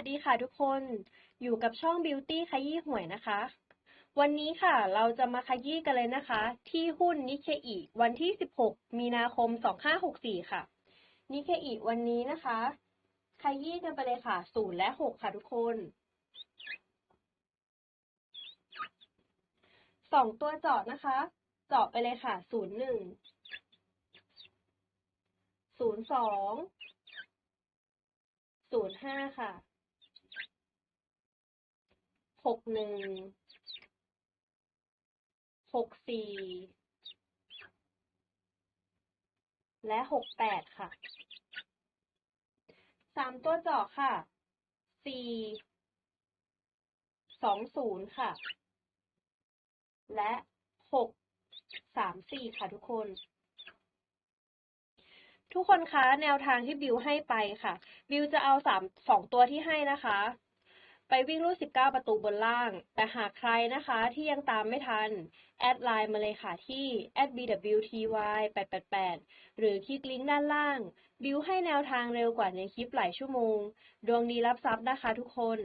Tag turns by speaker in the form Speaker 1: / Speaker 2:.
Speaker 1: วัสดีค่ะทุกคน อยู่กับช่อง Beauty ขยี้หวยนะคะ วันนี้ค่ะ เราจะมาขยี้กันเลยนะคะ ที่หุ้นนิเคอิวันที่ 16 มีนาคม 2564 ค่ะ นิเคอิวันนี้นะคะ ขยี้กันไปเลยค่ะ 0 และ 6 ค่ะทุกคนสองตัวจาะนะคะจาะไปเลยค่ะ 0 1 0 2 0 5 ค่ะ กหนึ่ง หกสี่ และหกแปดค่ะสามตัวจาะค่ะ สี่ สองศูนย์ค่ะ และหก สามสี่ค่ะทุกคนทุกคนคะแนวทางที่บิวให้ไปค่ะ บิวจะเอาสามสองตัวที่ให้นะคะ ไปวิ่งรูด 19 ประตูบนล่าง แต่หากใครนะคะที่ยังตามไม่ทัน แอดไลน์มาเลยค่ะที่ @bwty888 หรือคลิกลิงก์ด้านล่าง บิวให้แนวทางเร็วกว่าในคลิปหลายชั่วโมง ดวงดีรับทรัพย์นะคะทุกคน